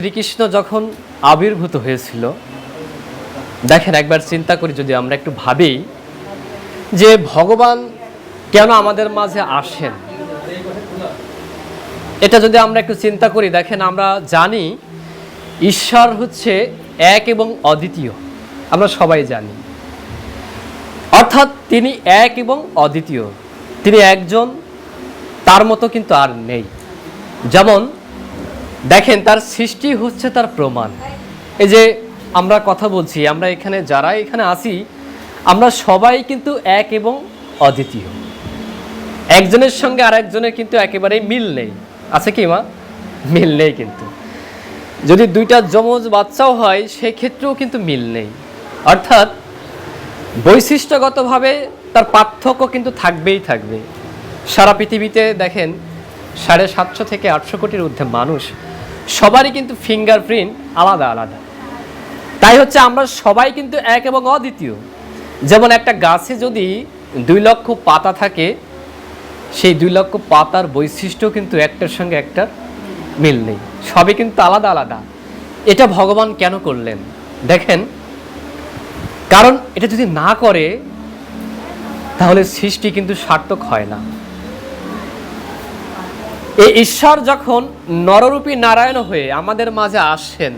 শ্রীকৃষ্ণ যখন আবির্ভূত হয়েছিল, দেখেন একবার চিন্তা করি যদি আমরা একটু ভাবি যে ভগবান কেন আমাদের মাঝে আসেন? এটা যদি আমরা একটু চিন্তা করি, দেখেন আমরা জানি ঈশ্বর হচ্ছে এক এবং অদ্বিতীয়। আমরা সবাই জানি। অর্থাৎ তিনি এক এবং অদ্বিতীয়। তিনি একজন, তার মতো কিন্তু আর নেই। যেমন দেখেন, তার সৃষ্টি হচ্ছে তার প্রমাণ। এই যে আমরা কথা বলছি, আমরা এখানে যারা এখানে আছি, আমরা সবাই কিন্তু এক এবং অদ্বিতীয়। একজনের সঙ্গে আর একজনের কিন্তু একেবারেই মিল নেই। আছে কি মা? মিল নেই কিন্তু। যদি দুইটা যমজ বাচ্চাও হয়, সেক্ষেত্রেও কিন্তু মিল নেই। অর্থাৎ বৈশিষ্ট্যগতভাবে তার পার্থক্য কিন্তু থাকবেই থাকবে। সারা পৃথিবীতে দেখেন, সাড়ে সাতশো থেকে আটশো কোটির ঊর্ধ্বে মানুষ সবারই কিন্তু ফিঙ্গারপ্রিন্ট আলাদা আলাদা। তাই হচ্ছে আমরা সবাই কিন্তু এক এবং অদ্বিতীয়। যেমন একটা গাছে যদি দুই লক্ষ পাতা থাকে, সেই দুই লক্ষ পাতার বৈশিষ্ট্য কিন্তু একটার সঙ্গে একটা মিল নেই। সবই কিন্তু আলাদা আলাদা। এটা ভগবান কেন করলেন? দেখেন, কারণ এটা যদি না করে, তাহলে সৃষ্টি কিন্তু সার্থক হয় না। এই ঈশ্বর যখন নররূপী নারায়ণ হয়ে আমাদের মাঝে আসেন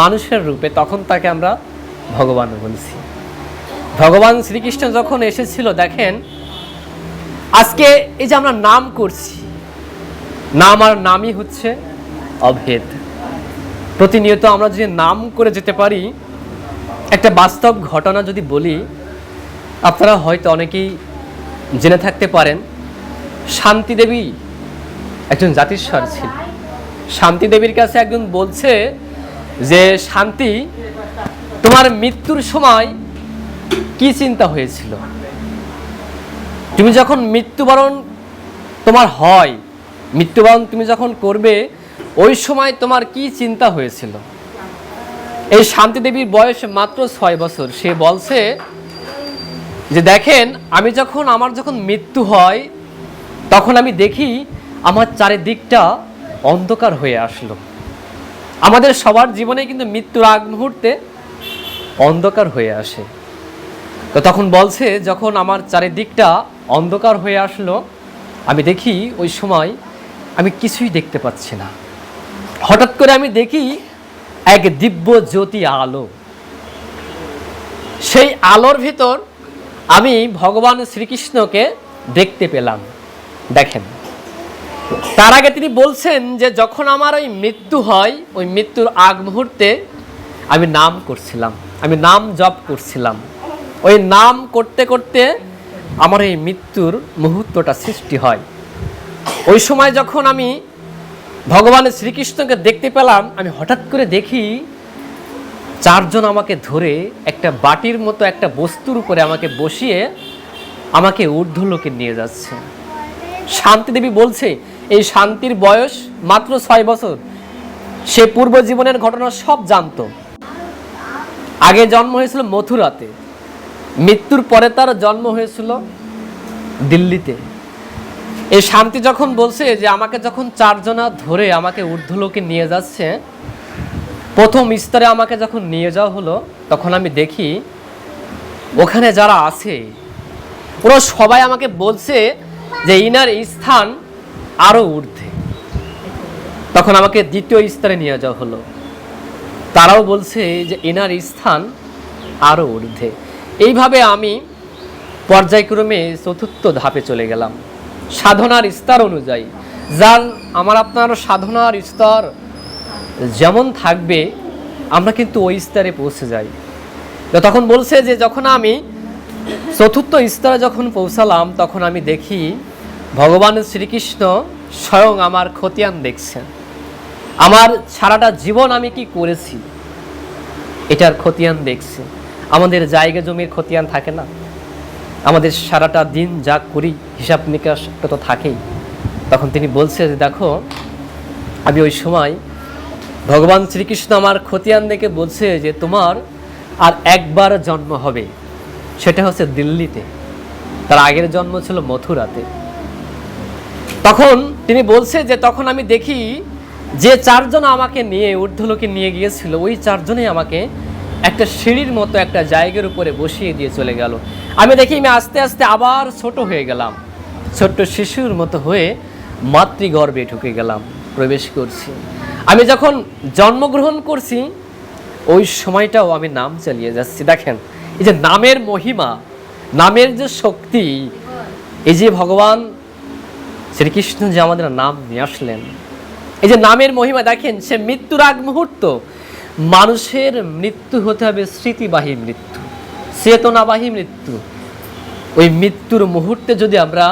মানুষের রূপে, তখন তাকে আমরা ভগবান বলছি। ভগবান শ্রীকৃষ্ণ যখন এসেছিল, দেখেন, আজকে এই যে আমরা নাম করছি, নাম আর নামই হচ্ছে অভেদ। প্রতিনিয়ত আমরা যদি নাম করে যেতে পারি, একটা বাস্তব ঘটনা যদি বলি, আপনারা হয়তো অনেকেই জেনে থাকতে পারেন, শান্তি দেবী একজন জাতিস্বর ছিল। শান্তি দেবীর কাছে একজন বলছে যে, শান্তি, তোমার মৃত্যুর সময় কি চিন্তা হয়েছিল? তুমি যখন মৃত্যুবরণ তোমার হয়, মৃত্যুবরণ তুমি যখন করবে, ওই সময় তোমার কি চিন্তা হয়েছিল? এই শান্তি দেবীর বয়স মাত্র ছয় বছর। সে বলছে যে, দেখেন, আমি যখন, আমার যখন মৃত্যু হয়, তখন আমি দেখি আমার চারিদিকটা অন্ধকার হয়ে আসলো। আমাদের সবার জীবনে কিন্তু মৃত্যুর আগ মুহূর্তে অন্ধকার হয়ে আসে। তো তখন বলছে, যখন আমার চারিদিকটা অন্ধকার হয়ে আসলো, আমি দেখি ওই সময় আমি কিছুই দেখতে পাচ্ছি না। হঠাৎ করে আমি দেখি এক দিব্য জ্যোতি আলো। সেই আলোর ভিতর আমি ভগবান শ্রীকৃষ্ণকে দেখতে পেলাম। দেখেন তার আগে তিনি বলছেন যে যখন আমার ওই মৃত্যু হয়, ওই মৃত্যুর আগ মুহূর্তে আমি নাম করছিলাম, আমি নাম জপ করছিলাম। ওই নাম করতে করতে আমার এই মৃত্যুর মুহূর্তটা সৃষ্টি হয়। ওই সময় যখন আমি ভগবানের শ্রীকৃষ্ণকে দেখতে পেলাম, আমি হঠাৎ করে দেখি চারজন আমাকে ধরে একটা বাটির মতো একটা বস্তুর উপরে আমাকে বসিয়ে আমাকে ঊর্ধ্বলোকে নিয়ে যাচ্ছে। শান্তিদেবী বলছে এই শান্তির বয়স মাত্র ছয় বছর। সে পূর্ব জীবনের ঘটনা সব জানতো। আগে জন্ম হয়েছিল মথুরাতে। মৃত্যুর পরে তার জন্ম হয়েছিল দিল্লিতে। এই শান্তি যখন বলছে যে আমাকে যখন চারজনা ধরে আমাকে ঊর্ধ্বলোকে নিয়ে যাচ্ছে, প্রথম স্তরে আমাকে যখন নিয়ে যাওয়া হলো, তখন আমি দেখি ওখানে যারা আছে, ওরা সবাই আমাকে বলছে যে ইনার স্থান আরও ঊর্ধ্বে। তখন আমাকে দ্বিতীয় স্তরে নিয়ে যাওয়া হলো। তারাও বলছে যে এনার স্থান আরও ঊর্ধ্বে। এইভাবে আমি পর্যায়ক্রমে চতুর্থ ধাপে চলে গেলাম। সাধনার স্তর অনুযায়ী, যার আমার আপনার সাধনার স্তর যেমন থাকবে, আমরা কিন্তু ওই স্তরে পৌঁছে যাই। তো তখন বলছে যে যখন আমি চতুর্থ স্তরে যখন পৌঁছালাম, তখন আমি দেখি ভগবান শ্রীকৃষ্ণ স্বয়ং আমার খতিয়ান দেখছেন। আমার সারাটা জীবন আমি কি করেছি? এটার খতিয়ান দেখছে। আমাদের জায়গা জমির খতিয়ান থাকে না। আমাদের সারাটা দিন যা করি, হিসাব নিকাশ তো থাকেই। তখন তিনি বলছে যে, দেখো, আমি ওই সময় ভগবান শ্রীকৃষ্ণ আমার খতিয়ান দেখে বলছে যে, তোমার আর একবার জন্ম হবে। সেটা হচ্ছে দিল্লিতে। তার আগের জন্ম ছিল মথুরাতে। তখন তিনি বলছে যে, তখন আমি দেখি যে চারজন আমাকে নিয়ে, ঊর্ধ্বলোকে নিয়ে গিয়েছিল, ওই চারজনেই আমাকে একটা সিঁড়ির মতো একটা জায়গার উপরে বসিয়ে দিয়ে চলে গেল। আমি দেখি আমি আস্তে আস্তে আবার ছোট হয়ে গেলাম। ছোট্ট শিশুর মতো হয়ে মাতৃগর্ভে ঢুকে গেলাম, প্রবেশ করছি। আমি যখন জন্মগ্রহণ করছি, ওই সময়টাও আমি নাম চালিয়ে যাচ্ছি। দেখেন, এই যে নামের মহিমা, নামের যে শক্তি, এই যে ভগবান শ্রীকৃষ্ণ যে আমাদের নাম নিয়ে আসলেন। এই যে নামের মহিমা দেখেন, সে মৃত্যুর আগ মুহূর্ত। মানুষের মৃত্যু হতে হবে স্মৃতিবাহী মৃত্যু, চেতনাবাহী মৃত্যু। ওই মৃত্যুর মুহূর্তে যদি আমরা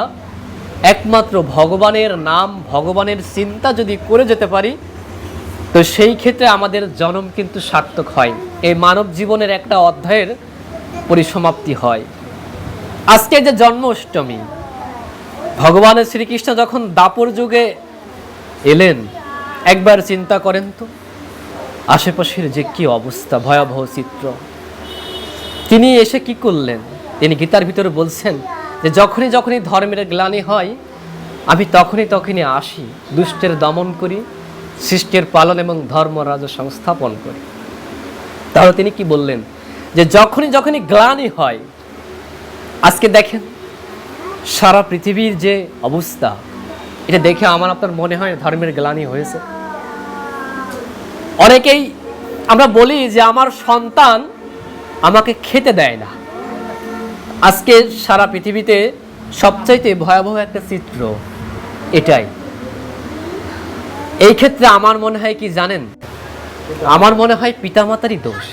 একমাত্র ভগবানের নাম, ভগবানের চিন্তা যদি করে যেতে পারি, তো সেই ক্ষেত্রে আমাদের জন্ম কিন্তু সার্থক হয়। এই মানব জীবনের একটা অধ্যায়ের পরিসমাপ্তি হয়। আজকে যে জন্ম অষ্টমী ভগবানের শ্রীকৃষ্ণ যখন দাপর যুগে এলেন, একবার চিন্তা করেন তো, আশেপাশের যে কি অবস্থা, ভয়াবহ চিত্র। তিনি এসে কি করলেন? তিনি গীতার ভিতরে বলছেন যে, যখনই যখনই ধর্মের গ্লানি হয়, আমি তখনই তখনই আসি, দুষ্টের দমন করি, সৃষ্টের পালন এবং ধর্মরাজ সংস্থাপন করি। তাহলে তিনি কি বললেন? যে, যখনই যখনই গ্লানি হয়, আজকে দেখেন সারা পৃথিবীর যে অবস্থা, এটা দেখে আমার আপনার মনে হয় ধর্মের গ্লানি হয়েছে। অনেকেই আমরা বলি যে আমার সন্তান আমাকে খেতে দেয় না। আজকে সারা পৃথিবীতে সবচাইতে ভয়াবহ একটা চিত্র এটাই। এই ক্ষেত্রে আমার মনে হয় কি জানেন? আমার মনে হয় পিতামাতারই দোষ।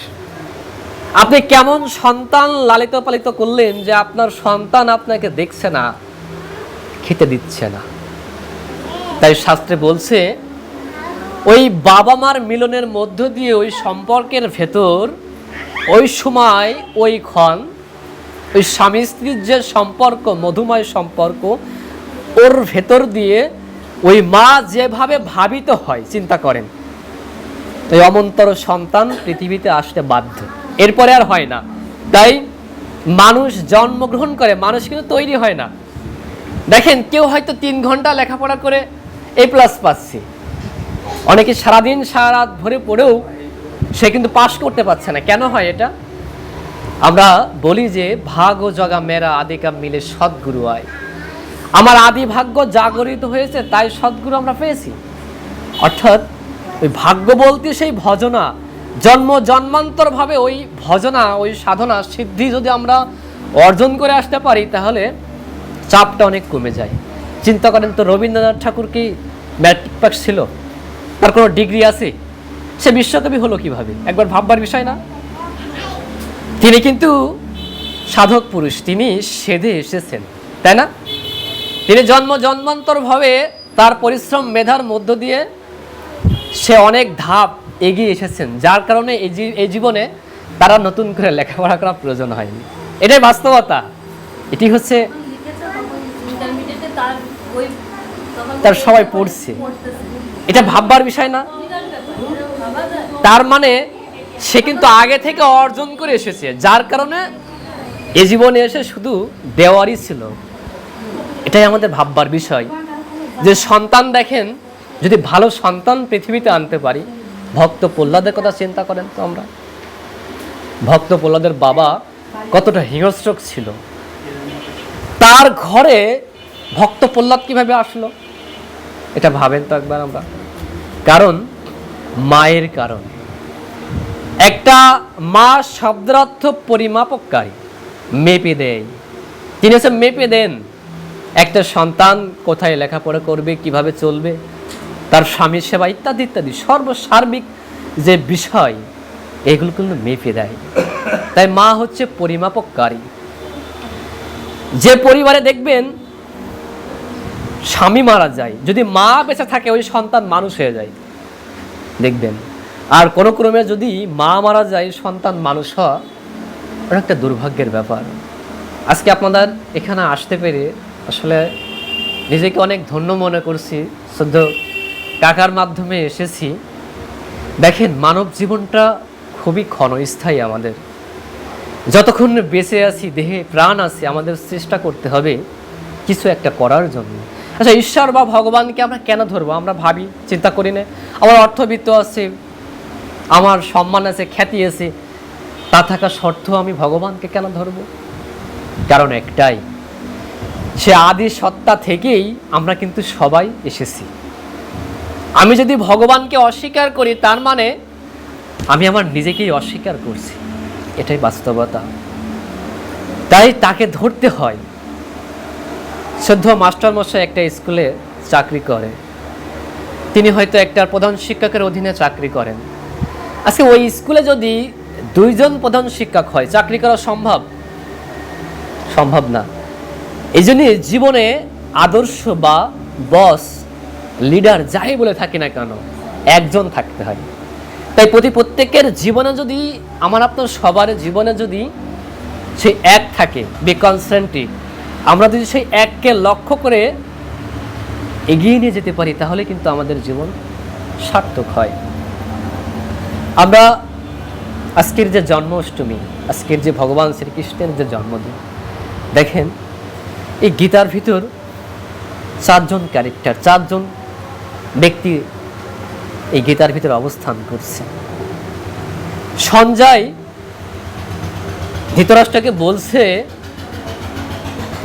আপনি কেমন সন্তান লালিত পালিত করলেন যে আপনার সন্তান আপনাকে দেখছে না, খেতে দিচ্ছে না? তাই শাস্ত্রে বলছে, ওই বাবা মার মিলনের মধ্য দিয়ে ওই সম্পর্কের ভেতর ওই সময় ওই ক্ষণ, ওই স্বামী স্ত্রীর যে সম্পর্ক, মধুময় সম্পর্ক, ওর ভেতর দিয়ে ওই মা যেভাবে ভাবিত হয়, চিন্তা করেন। ওই অমন্তর সন্তান পৃথিবীতে আসতে বাধ্য। এরপরে আর হয় না। তাই মানুষ জন্মগ্রহণ করে, মানুষ কিন্তু তৈরি হয় না। দেখেন, কেউ হয়তো তিন ঘণ্টা লেখাপড়া করে এ প্লাস পাচ্ছে। অনেকে সারাদিন সারা রাত ভরে পড়েও সে কিন্তু পাশ করতে পারছে না। কেন হয় এটা? আমরা বলি যে, ভাগ ও জগা মেরা আদিকা মিলে সদ্গুরু আয়। আমার আদি ভাগ্য জাগরিত হয়েছে, তাই সদ্গুরু আমরা পেয়েছি। অর্থাৎ ওই ভাগ্য বলতে সেই ভজনা জন্ম জন্মান্তর ভাবে ওই ভজনা, ওই সাধনা, সিদ্ধি যদি আমরা অর্জন করে আসতে পারি, তাহলে চাপটা অনেক কমে যায়। চিন্তা করেন তো, রবীন্দ্রনাথ ঠাকুর কি ম্যাট্রিক পাস ছিল? তার কোনো ডিগ্রি আছে? সে বিশ্বকবি হলো কীভাবে? একবার ভাববার বিষয় না? তিনি কিন্তু সাধক পুরুষ, তিনি সেধে এসেছেন, তাই না? তিনি জন্ম জন্মান্তর ভাবে তার পরিশ্রম, মেধার মধ্য দিয়ে সে অনেক ধাপ এগিয়ে এসেছেন, যার কারণে এই জীবনে তারা নতুন করে লেখাপড়া করার প্রয়োজন হয়নি। এটাই বাস্তবতা। এটি হচ্ছে তার সবাই পড়ছে। এটা ভাববার বিষয় না। তার মানে সে কিন্তু আগে থেকে অর্জন করে এসেছে, যার কারণে এ জীবনে এসে শুধু দেওয়ারই ছিল। এটাই আমাদের ভাববার বিষয়। যে সন্তান দেখেন, যদি ভালো সন্তান পৃথিবীতে আনতে পারি ভক্ত প্রহ্লাদের কথা চিন্তা করেন তো আমরা? ভক্ত প্রহ্লাদের বাবা কতটা হিংস্রক ছিল। তার ঘরে ভক্ত প্রহ্লাদ কীভাবে আসলো? এটা ভাবেন তো একবার আমরা। কারণ, মায়ের কারণ। একটা মা শব্দার্থ পরিমাপককারী, মেপে দেয়। তিনি হচ্ছে মেপে দেন। একটা সন্তান কোথায় লেখাপড়া করবে, কীভাবে চলবে তার স্বামীর সেবা ইত্যাদি ইত্যাদি। সর্বসার্বিক যে বিষয়, এগুলো কিন্তু মেপে দেয়। তাই মা হচ্ছে পরিমাপককারী। যে পরিবারে দেখবেন স্বামী মারা যায়, যদি মা বেঁচে থাকে, ওই সন্তান মানুষ হয়ে যায়। দেখবেন। আর কোনো ক্রমে যদি মা মারা যায়, সন্তান মানুষ হওয়া ওটা একটা দুর্ভাগ্যের ব্যাপার। আজকে আপনাদের এখানে আসতে পেরে আসলে নিজেকে অনেক ধন্য মনে করছি। শুদ্ধ কাকার মাধ্যমে এসেছি। দেখেন, মানব জীবনটা খুবই ক্ষণস্থায়ী আমাদের। যতক্ষণ বেঁচে আছি, দেহে প্রাণ আছে, আমাদের চেষ্টা করতে হবে কিছু একটা করার জন্য। আচ্ছা ঈশ্বর বা ভগবানকে আমরা কেন ধরবো? আমরা ভাবি, চিন্তা করি না। আমার অর্থবিত্ত আছে, আমার সম্মান আছে, খ্যাতি আছে, তা থাকা সত্ত্বেও আমি ভগবানকে কেন ধরবো? কারণ একটাই, সে আদি সত্তা থেকেই আমরা কিন্তু সবাই এসেছি। আমি যদি ভগবানকে অস্বীকার করি, তার মানে আমি আমার নিজেকেই অস্বীকার করছি। এটাই বাস্তবতা। তাই তাকে ধরতে হয়। সদ্য মাস্টার মশাই একটা স্কুলে চাকরি করে। তিনি হয়তো একটা প্রধান শিক্ষকের অধীনে চাকরি করেন। আজকে ওই স্কুলে যদি দুইজন প্রধান শিক্ষক হয়, চাকরি করা সম্ভব? সম্ভব না। এই জন্যে জীবনে আদর্শ বা বস লিডার যাই বলে থাকি না কেন, একজন থাকতে হয়। তাই প্রতি প্রত্যেকের জীবনে যদি, আমার আপনার সবার জীবনে যদি সেই এক থাকে বি কনসেন্ট্রিক আমরা যদি সেই এককে লক্ষ্য করে এগিয়ে নিয়ে যেতে পারি, তাহলে কিন্তু আমাদের জীবন সার্থক হয়। আমরা আজকের যে জন্মাষ্টমী, আজকের যে ভগবান শ্রীকৃষ্ণের যে জন্মদিন, দেখেন, এই গীতার ভিতর চারজন ক্যারেক্টার চারজন ব্যক্তি এই গীতার ভিতরে অবস্থান করছে। সঞ্জয় ধৃতরাষ্ট্রকে বলছে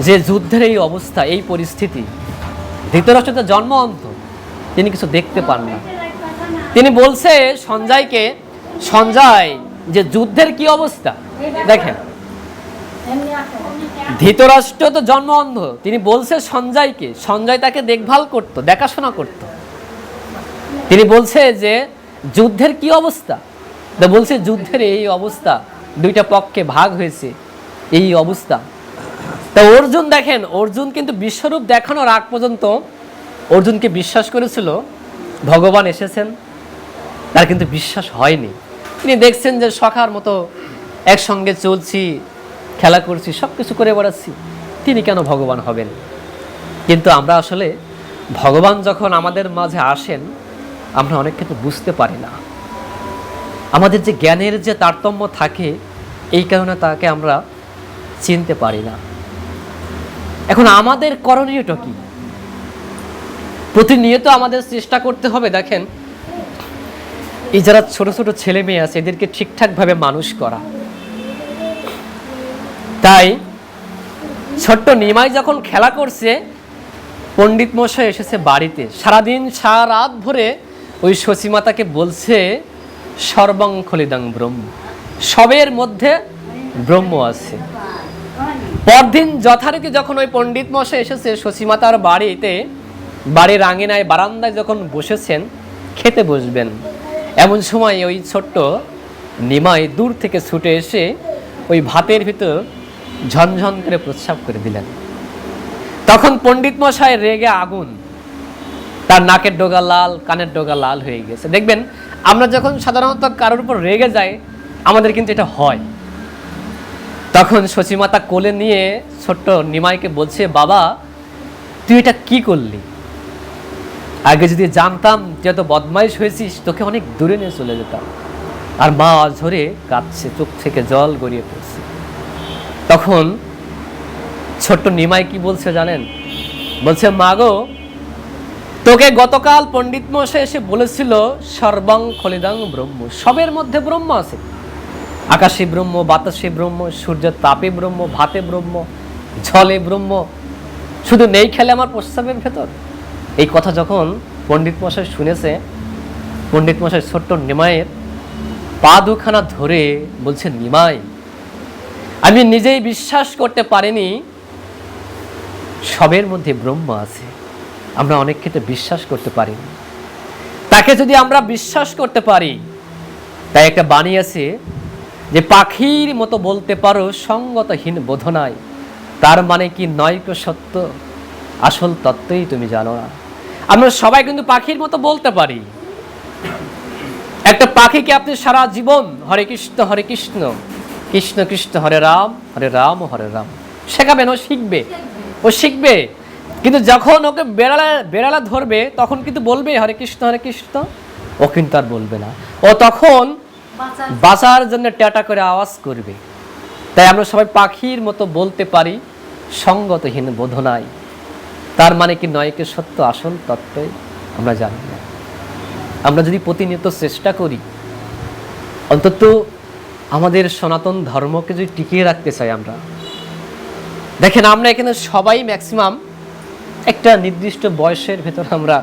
যে যুদ্ধের এই অবস্থা, এই পরিস্থিতি ধৃতরাষ্ট্র জন্ম অন্ত, তিনি কিছু দেখতে পান না। তিনি বলছে সঞ্জয়কে, সঞ্জয়, যে যুদ্ধের কি অবস্থা? দেখেন। ধৃতরাষ্ট্র তো জন্ম অন্ধ, তিনি বলছে সঞ্জয়কে, সঞ্জয় তাকে দেখভাল করত, দেখাশোনা করত। তিনি বলছে যে যুদ্ধের কি অবস্থা? তো বলছে যুদ্ধের এই অবস্থা, দুইটা পক্ষে ভাগ হয়েছে, এই অবস্থা। তা অর্জুন দেখেন, অর্জুন কিন্তু বিশ্বরূপ দেখানোর আগ পর্যন্ত অর্জুনকে বিশ্বাস করেছিল, ভগবান এসেছেন, তার কিন্তু বিশ্বাস হয়নি। তিনি দেখছেন যে সখার মতো একসঙ্গে চলছি, খেলা করছি সব কিছু করে বেড়াচ্ছি, তিনি কেন ভগবান হবেন? কিন্তু আমরা আসলে ভগবান যখন আমাদের মাঝে আসেন আমরা অনেক ক্ষেত্রে বুঝতে পারি না। আমাদের যে জ্ঞানের যে তারতম্য থাকে, এই কারণে তাকে আমরা চিনতে পারি না। এখন আমাদের করণীয়টা কি? প্রতিনিয়ত আমাদের চেষ্টা করতে হবে, দেখেন, এই যারা ছোট ছোট ছেলে মেয়ে আছে, এদেরকে ঠিকঠাকভাবে মানুষ করা। তাই, ছোট্ট নিমাই যখন খেলা করছে, পণ্ডিত মশাই এসেছে বাড়িতে। সারাদিন সারা রাত ভরে ওই শশীমাতাকে বলছে, সর্বং খলিদং ব্রহ্ম। সবের মধ্যে ব্রহ্ম আছে। পরদিন যথারীতি যখন ওই পণ্ডিত মশাই এসেছে শশীমাতার বাড়িতে, বাড়ির আঙিনায়, বারান্দায় যখন বসেছেন, খেতে বসবেন, এমন সময় ওই ছোট্ট নিমাই দূর থেকে ছুটে এসে ওই ভাতের ভিতর ঝনঝন করে প্রস্রাব করে দিলেন। তখন পণ্ডিত মশাই রেগে আগুন তার নাকের ডোগা লাল, কানের ডোগা লাল হয়ে গেছে। দেখবেন, আমরা যখন সাধারণত কারোর উপর রেগে যাই, আমাদের কিন্তু এটা হয়। তখন শচীমাতা কোলে নিয়ে ছোট্ট নিমাইকে বলছে, বাবা, তুই এটা কি করলি? আগে যদি জানতাম যে এত বদমাইশ হয়েছিস, তোকে অনেক দূরে নিয়ে চলে যেতাম। আর মা ঝরে কাঁদছে, চোখ থেকে জল গড়িয়ে পড়ছে। তখন ছোট্ট নিমাই কি বলছে জানেন? বলছে, মা গো তোকে গতকাল পণ্ডিত মশাই এসে বলেছিল, সর্বাং খলিদাং ব্রহ্ম। সবের মধ্যে ব্রহ্ম আছে। আকাশে ব্রহ্ম, বাতাসে ব্রহ্ম সূর্যের তাপে ব্রহ্ম, ভাতে ব্রহ্ম, জলে ব্রহ্ম। শুধু নেই খেলে আমার প্রস্তাবের ভেতর। এই কথা যখন পণ্ডিত মশাই শুনেছে, পণ্ডিত মশাই ছোট্ট নিমাইয়ের পা দুখানা ধরে বলছে, নিমাই, আমি নিজেই বিশ্বাস করতে পারিনি, সবের মধ্যে ব্রহ্ম আছে। আমরা অনেক ক্ষেত্রে বিশ্বাস করতে পারি। তাকে যদি আমরা বিশ্বাস করতে পারি, তাই একটা বাণী আছে যে, পাখির মতো বলতে পারো সঙ্গতহীন বোধনায় তার মানে কি নয়ক সত্য? আসল তত্ত্বই তুমি জানো না। আমরা সবাই কিন্তু পাখির মতো বলতে পারি। একটা পাখিকে আপনি সারা জীবন হরে কৃষ্ণ হরে কৃষ্ণ কৃষ্ণ কৃষ্ণ, হরে রাম হরে রাম হরে রাম, শেখাবেন, ও শিখবে। ও শিখবে। কিন্তু যখন ওকে বেড়ালা বেড়ালা ধরবে তখন কিন্তু বলবে হরে কৃষ্ণ হরে কৃষ্ণ। ও কিন্তু আর বলবে না। ও তখন বাঁচার জন্য ট্যাটা করে আওয়াজ করবে। তাই আমরা সবাই পাখির মতো বলতে পারি সঙ্গতহীন বোধনায় তার মানে কি নয় কি সত্য আসল তত্ত্বই? আমরা জানি না। আমরা যদি প্রতিনিয়ত চেষ্টা করি অন্তত আমাদের সনাতন ধর্মকে যদি টিকিয়ে রাখতে চাই আমরা। দেখেন আমরা এখানে সবাই ম্যাক্সিমাম একটা নির্দিষ্ট বয়সের ভেতর আমরা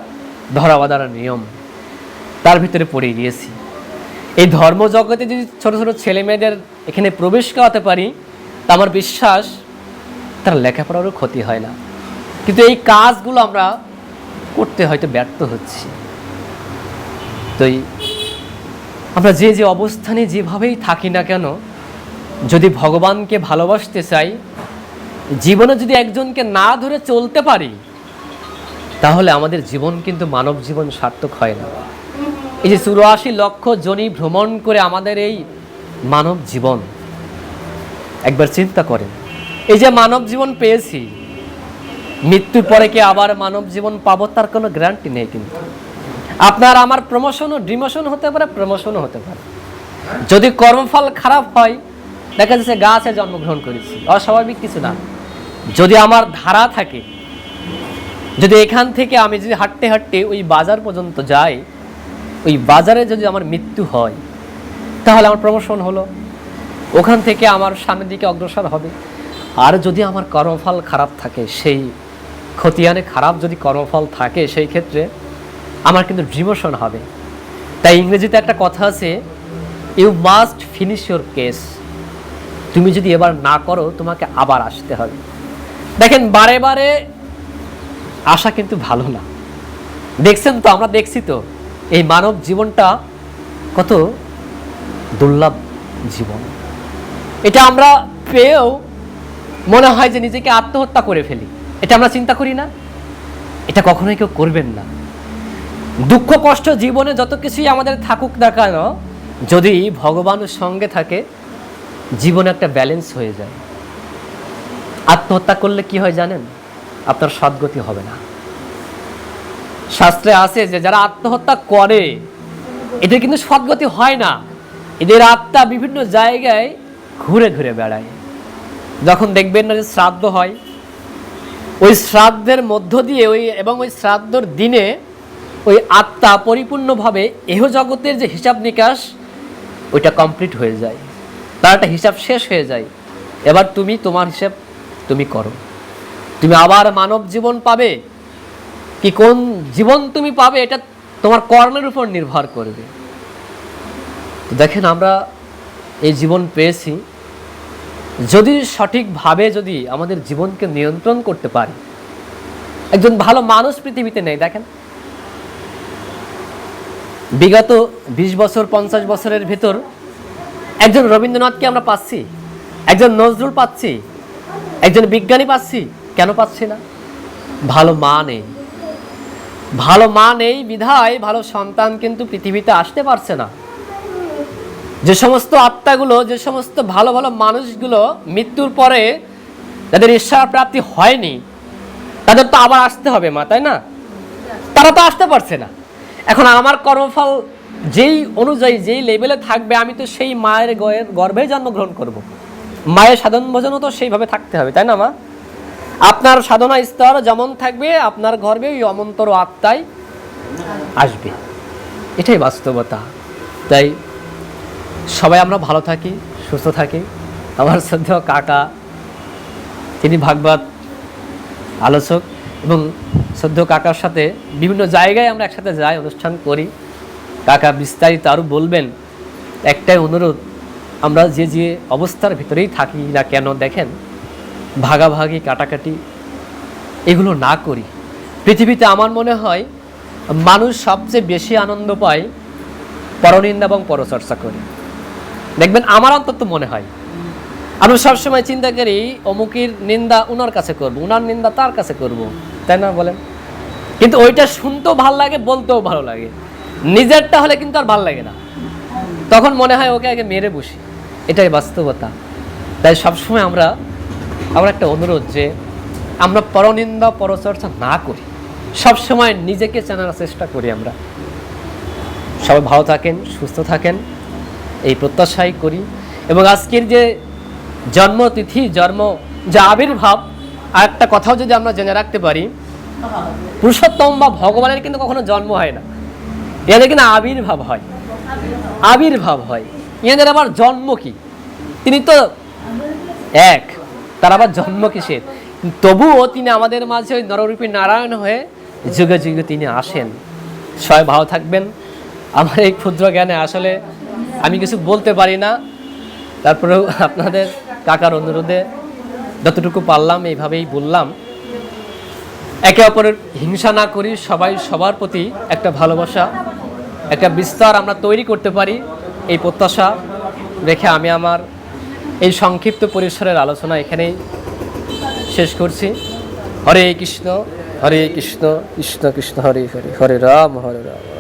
ধরা বাঁধার নিয়ম, তার ভিতরে পড়ে গিয়েছি। এই ধর্মজগতে যদি ছোট ছোট ছেলে মেয়েদের এখানে প্রবেশ করাতে পারি, তা আমার বিশ্বাস তার লেখাপড়ারও ক্ষতি হয় না। কিন্তু এই কাজগুলো আমরা করতে হয়তো ব্যর্থ হচ্ছি। তো আমরা যে যে অবস্থানে যেভাবেই থাকি না কেন, যদি ভগবানকে ভালোবাসতে চাই, জীবনে যদি একজনকে না ধরে চলতে পারি তাহলে আমাদের জীবন কিন্তু মানব জীবন সার্থক হয় না। এই যে চুরাশি লক্ষ জনই ভ্রমণ করে আমাদের এই মানব জীবন। একবার চিন্তা করেন, এই যে মানব জীবন পেয়েছি, মৃত্যুর পরে কি আবার মানব জীবন পাবো তার কোনো গ্যারান্টি নেই কিন্তু। আপনার আমার প্রমোশনও ডিমোশন হতে পারে প্রমোশনও হতে পারে। যদি কর্মফল খারাপ হয়, দেখা যাচ্ছে গাছে জন্মগ্রহণ করেছি, অস্বাভাবিক কিছু না। যদি আমার ধারা থাকে যদি এখান থেকে আমি যদি হাঁটতে হাঁটতে ওই বাজার পর্যন্ত যাই, ওই বাজারে যদি আমার মৃত্যু হয়, তাহলে আমার প্রমোশন হলো। ওখান থেকে আমার সামনের দিকে অগ্রসর হবে। আর যদি আমার কর্মফল খারাপ থাকে, সেই খতিয়ানে খারাপ যদি কর্মফল থাকে, সেই ক্ষেত্রে আমার কিন্তু ডিমোশন হবে। তাই ইংরেজিতে একটা কথা আছে you must finish your case তুমি যদি এবার না করো, তোমাকে আবার আসতে হবে। দেখেন, বারে বারে আসা কিন্তু ভালো না। দেখছেন তো, আমরা দেখছি তো, এই মানব জীবনটা কত দুর্লভ জীবন। এটা আমরা পেয়েও মনে হয় যে নিজেকে আত্মহত্যা করে ফেলি। এটা আমরা চিন্তা করি না। এটা কখনোই কেউ করবেন না। দুঃখ, কষ্ট জীবনে যত কিছুই আমাদের থাকুক না কেন, যদি ভগবানের সঙ্গে থাকে, জীবনে একটা ব্যালেন্স হয়ে যায়। আত্মহত্যা করলে কি হয় জানেন? আপনার সদ্গতি হবে না। শাস্ত্রে আছে যে, যারা আত্মহত্যা করে, এদের কিন্তু সদ্গতি হয় না। এদের আত্মা বিভিন্ন জায়গায় ঘুরে ঘুরে বেড়ায়। যখন দেখবেন না যে শ্রাদ্ধ হয়, ওই শ্রাদ্ধের মধ্য দিয়ে ওই এবং ওই শ্রাদ্ধর দিনে ওই আত্মা পরিপূর্ণভাবে এহ জগতের যে হিসাব নিকাশ, ওইটা কমপ্লিট হয়ে যায়। তার একটা হিসাব শেষ হয়ে যায়। এবার তুমি তোমার হিসাব তুমি করো। তুমি আবার মানব জীবন পাবে? কি কোন জীবন তুমি পাবে? এটা তোমার কর্মের উপর নির্ভর করবে। দেখেন আমরা এই জীবন পেয়েছি। যদি সঠিকভাবে যদি আমাদের জীবনকে নিয়ন্ত্রণ করতে পারি, একজন ভালো মানুষ পৃথিবীতে নেই, দেখেন। বিগত বিশ বছর, পঞ্চাশ বছরের ভেতর একজন রবীন্দ্রনাথকে আমরা পাচ্ছি, একজন নজরুল পাচ্ছি, একজন বিজ্ঞানী পাচ্ছি কেন পাচ্ছি না? ভালো মা নেই। ভালো মা নেই বিধায় ভালো সন্তান কিন্তু পৃথিবীতে আসতে পারছে না। যে সমস্ত আত্মাগুলো, যে সমস্ত ভালো ভালো মানুষগুলো মৃত্যুর পরে যাদের ঈশ্বর প্রাপ্তি হয়নি, তাদের তো আবার আসতে হবে মা, তাই না? তারা তো আসতে পারছে না। এখন আমার কর্মফল যেই অনুযায়ী, যেই লেভেলে থাকবে, আমি তো সেই মায়ের গয়ের গর্ভে জন্মগ্রহণ করব। মায়ের সাধন ভোজনও তো সেইভাবে থাকতে হবে, তাই না মা? আপনার সাধনা স্তর যেমন থাকবে, আপনার গর্বে ওই অমন্তর আত্মাই আসবে। এটাই বাস্তবতা। তাই সবাই আমরা ভালো থাকি, সুস্থ থাকি। আমার শ্রদ্ধেয় কাকা, তিনি ভাগবত আলোচক এবং শ্রদ্ধেয় কাকার সাথে বিভিন্ন জায়গায় আমরা একসাথে যাই, অনুষ্ঠান করি। কাকা বিস্তারিত আরও বলবেন। একটাই অনুরোধ, আমরা যে যে অবস্থার ভিতরেই থাকি না কেন, দেখেন ভাগাভাগি, কাটাকাটি এগুলো না করি। পৃথিবীতে আমার মনে হয় মানুষ সবচেয়ে বেশি আনন্দ পায় পরনিন্দা এবং পরচর্চা করে। দেখবেন আমার অন্তত মনে হয়। আমি সবসময় চিন্তা করি, অমুকের নিন্দা উনার কাছে করব, উনার নিন্দা তার কাছে করব, তাই না বলেন? কিন্তু ওইটা শুনতেও ভালো লাগে, বলতেও ভালো লাগে। নিজেরটা হলে কিন্তু আর ভালো লাগে না। তখন মনে হয় ওকে আগে মেরে বসি। এটাই বাস্তবতা। তাই সবসময় আমরা আমার একটা অনুরোধ যে আমরা পরনিন্দা, পরচর্চা না করি। সবসময় নিজেকে চেনার চেষ্টা করি আমরা। সবাই ভালো থাকেন, সুস্থ থাকেন, এই প্রত্যাশাই করি। এবং আজকের যে জন্মতিথি, জন্ম, যে আবির্ভাব আর একটা কথাও যদি আমরা জেনে রাখতে পারি, পুরুষোত্তম বা ভগবানের কিন্তু কখনো জন্ম হয় না। এদের কিন্তু আবির্ভাব হয়। আবির্ভাব হয়। এদের আবার জন্ম কি? তিনি তো এক। তার আবার জন্ম কিসের? তবুও তিনি আমাদের মাঝে ওই নররূপী নারায়ণ হয়ে যুগে যুগে তিনি আসেন। সবাই ভালো থাকবেন। আমার এই ক্ষুদ্র জ্ঞানে আসলে আমি কিছু বলতে পারি না। তারপরেও আপনাদের কাকার অনুরোধে যতটুকু পারলাম এইভাবেই বললাম। একে অপরের হিংসা না করি, সবাই সবার প্রতি একটা ভালোবাসা, একটা বিস্তার আমরা তৈরি করতে পারি। এই প্রত্যাশা রেখে আমি আমার এই সংক্ষিপ্ত পরিসরের আলোচনা এখানেই শেষ করছি। হরে কৃষ্ণ হরে কৃষ্ণ কৃষ্ণ কৃষ্ণ, হরে হরে হরে রাম হরে রাম।